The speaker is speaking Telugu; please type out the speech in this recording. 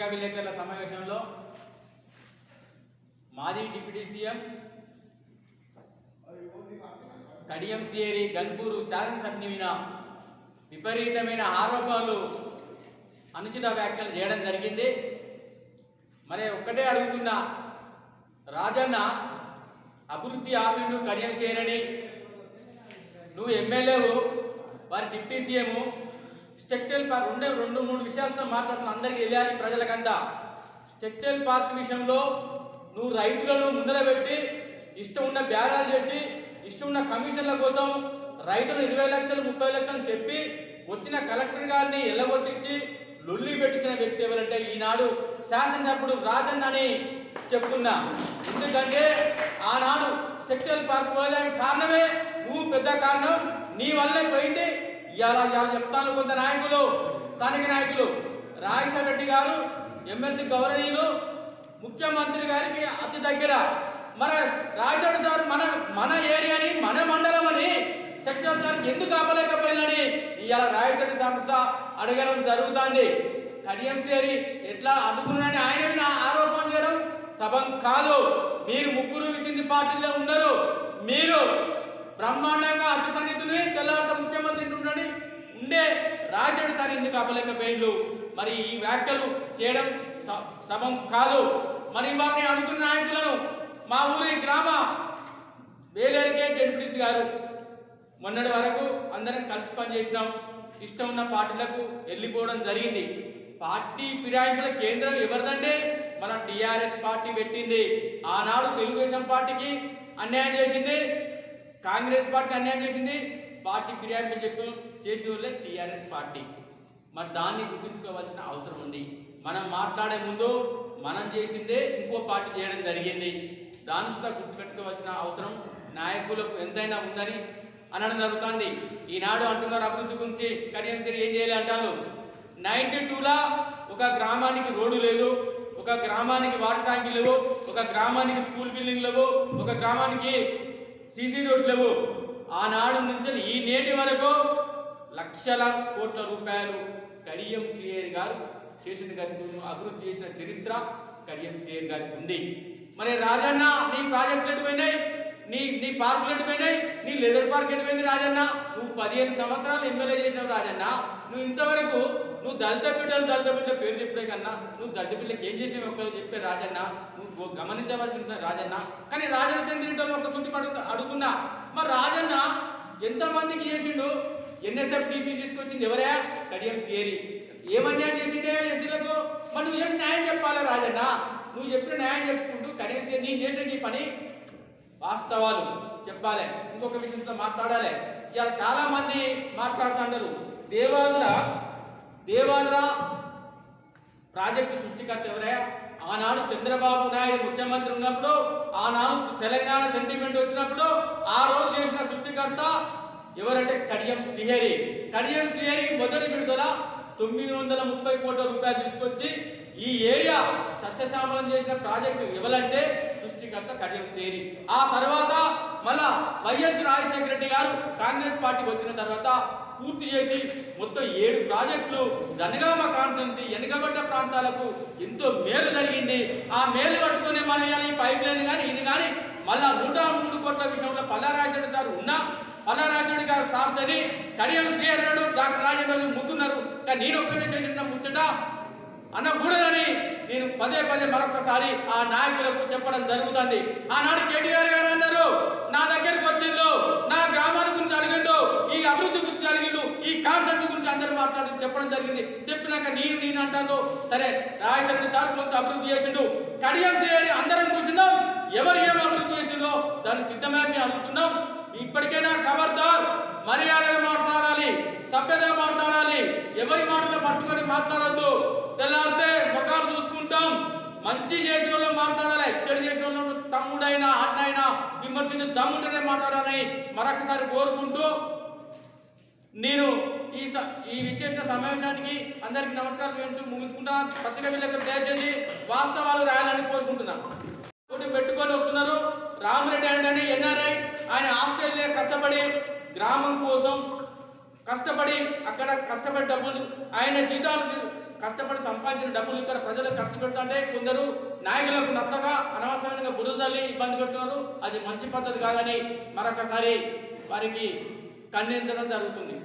పత్రికా విలేకరుల సమావేశంలో మాజీ డిప్యూటీ సీఎం కడియం సియేరి గన్పూరు శాసనసభ్యుని మీద విపరీతమైన ఆరోపణలు అనుచిత వ్యాఖ్యలు చేయడం జరిగింది. మరి ఒక్కటే అడుగుతున్నా రాజన్న అభివృద్ధి ఆపిండు కడియం చేయరని నువ్వు ఎమ్మెల్యేవు వారి డిప్యూటీ సీఎము. స్టెక్టైల్ పార్క్ ఉండే రెండు మూడు విషయాలతో మాట్లాడుతున్న అందరికీ వెళ్ళాలి ప్రజలకంతా. స్టెక్టైల్ పార్క్ విషయంలో నువ్వు రైతులను ముందర పెట్టి ఇష్టం ఉన్న బేరాలు చేసి ఇష్టం ఉన్న కమిషన్ల కోసం రైతులు ఇరవై లక్షలు ముప్పై లక్షలు చెప్పి వచ్చిన కలెక్టర్ గారిని ఎల్లగొట్టించి లొల్లి పెట్టించిన వ్యక్తి ఎవరంటే ఈనాడు శాసనసభ్యుడు రాజన్ అని చెప్తున్నా. ఎందుకంటే ఆనాడు స్ట్రక్చరల్ పార్క్ పోయడానికి కారణమే నువ్వు పెద్ద కారణం. నీ వల్లే పోయింది. ఇవాళ ఇవాళ చెప్తాను కొంత నాయకులు స్థానిక నాయకులు. రాజశేఖర రెడ్డి గారు ఎమ్మెల్సీ గౌరవనీయులు ముఖ్యమంత్రి గారికి అతి దగ్గర. మన రాజశేఖర గారు మన మన ఏరియాని మన మండలం అని స్ట్రక్చరల్ సార్ ఎందుకు ఆపలేకపోయిందని ఇవాళ రాజశేఖర సంస్థ అడగడం జరుగుతుంది. కడియం చేరి ఎట్లా అడ్డుకున్నాడని ఆయన మీద ఆరోపణ చేయడం సభం కాదు. మీరు ముగ్గురు కింది పార్టీలో ఉన్నారు మీరు బ్రహ్మాండంగా అతి సన్నిధుని తెల్లవారితో ముఖ్యమంత్రి ఉంటుండని ఉండే రాజేడు సార్ ఎందుకు ఆపలేకపోయిండు? మరి ఈ వ్యాఖ్యలు చేయడం స- కాదు. మరి వారిని అడుగుతున్న నాయకులను మా ఊరి గ్రామ వేలేరికే జడ్పీటీసీ గారు. మొన్నటి వరకు అందరం కలిసి పనిచేసినాం. ఇష్టం ఉన్న పార్టీలకు వెళ్ళిపోవడం జరిగింది. పార్టీ ఫిరాయింపుల కేంద్రం ఎవరిదంటే మన టీఆర్ఎస్ పార్టీ పెట్టింది. ఆనాడు తెలుగుదేశం పార్టీకి అన్యాయం చేసింది కాంగ్రెస్ పార్టీ అన్యాయం చేసింది. పార్టీ ఫిర్యాదు చెప్పి. చేసిన వాళ్ళే టీఆర్ఎస్ పార్టీ. మరి దాన్ని గుర్తుంచుకోవాల్సిన అవసరం ఉంది. మనం మాట్లాడే ముందు మనం చేసిందే ఇంకో పార్టీ చేయడం జరిగింది. దాన్ని కూడా గుర్తుపెట్టుకోవాల్సిన అవసరం నాయకులకు ఎంతైనా ఉందని అనడం జరుగుతుంది. ఈనాడు అంటున్నారు అభివృద్ధి గురించి. కనీసం సరి ఏం చేయాలి అంటారు? నైన్టీ టూలా ఒక గ్రామానికి రోడ్డు లేదు. ఒక గ్రామానికి వాటర్ ట్యాంకులు లేవు. ఒక గ్రామానికి స్కూల్ బిల్డింగ్ లేవు. ఒక గ్రామానికి సీసీ రోడ్లు లేవు ఆనాడు నుంచి ఈ నేటి వరకు లక్షల కోట్ల రూపాయలు కడియం శ్రీయర్ గారు చేసిన గారికి అభివృద్ధి చేసిన చరిత్ర కడియం శ్రీయర్ గారికి ఉంది. మరి రాజన్న నీ ప్రాజెక్టులు ఎటు నీ నీ పార్కులు ఎటు నీ లెదర్ పార్క్ ఎటుపోయింది రాజన్న? నువ్వు పదిహేను సంవత్సరాలు ఎమ్మెల్యే చేసినావు రాజన్న. నువ్వు ఇంతవరకు నువ్వు దళిత బిడ్డలు దళిత బిడ్డ పేరు చెప్పే కన్నా నువ్వు దళిత బిడ్డకి ఏం చేసినావు ఒక్కరు చెప్పే రాజన్న? నువ్వు గమనించవలసి ఉంటుంది రాజన్న? కానీ రాజన్న చెందిన ఒక తుట్టి అడుగు అడుగున్నా. మరి రాజన్న ఎంతమందికి చేసిండు? ఎన్ఎస్ఎఫ్ డీసీ తీసుకొచ్చింది ఎవరే? కడియం థియరీ ఏమన్యాయం చేసిండే ఎస్సీలకు? మరి నువ్వు చేసిన న్యాయం చెప్పాలి రాజన్న? నువ్వు చెప్పిన న్యాయం చెప్పుకుంటూ కడియం నేను చేసిన ఈ పని వాస్తవాలు చెప్పాలి. ఇంకొక విషయంతో మాట్లాడాలి. ఇవాళ చాలా మంది మాట్లాడుతుంటారు దేవాదుల దేవాదుల ప్రాజెక్టు సృష్టికర్త ఎవరే ఆనాడు చంద్రబాబు నాయుడు ముఖ్యమంత్రి ఉన్నప్పుడు ఆనాడు తెలంగాణ సెంటిమెంట్ వచ్చినప్పుడు ఆ రోజు చేసిన సృష్టికర్త ఎవరంటే కడియం శ్రీహరి. కడియం శ్రీహరి మొదటి విడుదల తొమ్మిది వందల ముప్పై కోట్ల రూపాయలు తీసుకొచ్చి ఈ ఏరియా సస్యశ్యామలం చేసిన ప్రాజెక్టు ఎవరంటే సృష్టికర్త కడియం శ్రీహరి. ఆ తర్వాత మళ్ళా వైఎస్ రాజశేఖర రెడ్డి గారు కాంగ్రెస్ పార్టీ వచ్చిన తర్వాత పూర్తి చేసి మొత్తం ఏడు ప్రాజెక్టులు జనగామ కాన్స్టెన్సీ వెనుకబడ్డ ప్రాంతాలకు ఎంతో మేలు జరిగింది. ఆ మేలు పట్టుకునే మనం ఇవాళ ఈ పైప్ లైన్ కానీ ఇది కానీ మళ్ళా నూట మూడు కోట్ల విషయంలో పల్లారాజరెడ్డి గారు ఉన్నా పల్లారాజరెడ్డి గారు సార్తని చర్యలు శ్రీహరుడు డాక్టర్ రాజేంద్ర ముగ్గున్నారు కానీ నేను ఒక్కనే చేసిన ముచ్చట అనకూడదని నేను పదే పదే మరొకసారి ఆ నాయకులకు చెప్పడం జరుగుతుంది. ఆనాడు కేటీఆర్ గారు అన్నారు నా దగ్గరికి వచ్చిందో నా గ్రామానికి కలిగిండు ఈ కాన్సెప్ట్ గురించి అందరూ మాట్లాడి చెప్పడం జరిగింది. చెప్పినాక నేను నేను అంటాను సరే రాజశేఖర సార్ కొంత అభివృద్ధి చేసిండు. కడియం చేయాలి అందరం కూర్చున్నాం. ఎవరు ఏం అభివృద్ధి చేసిందో దాన్ని సిద్ధమని అడుగుతున్నాం. ఇప్పటికైనా ఖబర్దార్ మర్యాదగా మాట్లాడాలి సభ్యతగా మాట్లాడాలి. ఎవరి మాటలు పట్టుకొని మాట్లాడద్దు. తెల్లారితే ముఖాలు చూసుకుంటాం. మంచి చేసిన వాళ్ళు మాట్లాడాలి చెడు చేసిన వాళ్ళు తమ్ముడైనా అన్నైనా విమర్శించిన దమ్ముంటేనే మాట్లాడాలని మరొకసారి కోరుకుంటూ నేను ఈ స- ఈ విచ్చేసిన సమావేశానికి అందరికి నమస్కారం చెప్తూ ముగించుకుంటున్నాను పత్రిక విలేకరు దయచేసి వాస్తవాలు రాయాలని కోరుకుంటున్నాను పోటీ పెట్టుకొని వస్తున్నారు. రామరెడ్డి అని ఎన్ఆర్ఐ. ఆయన ఆస్ట్రేలియా కష్టపడి గ్రామం కోసం కష్టపడి అక్కడ కష్టపడి డబ్బులు ఆయన జీతాలు కష్టపడి సంపాదించిన డబ్బులు ఇక్కడ ప్రజలకు ఖర్చు పెడుతుంటే కొందరు నాయకులకు నచ్చగా అనవసరంగా బురదల్లి ఇబ్బంది పెడుతున్నారు అది మంచి పద్ధతి కాదని మరొకసారి వారికి ఖండించడం జరుగుతుంది.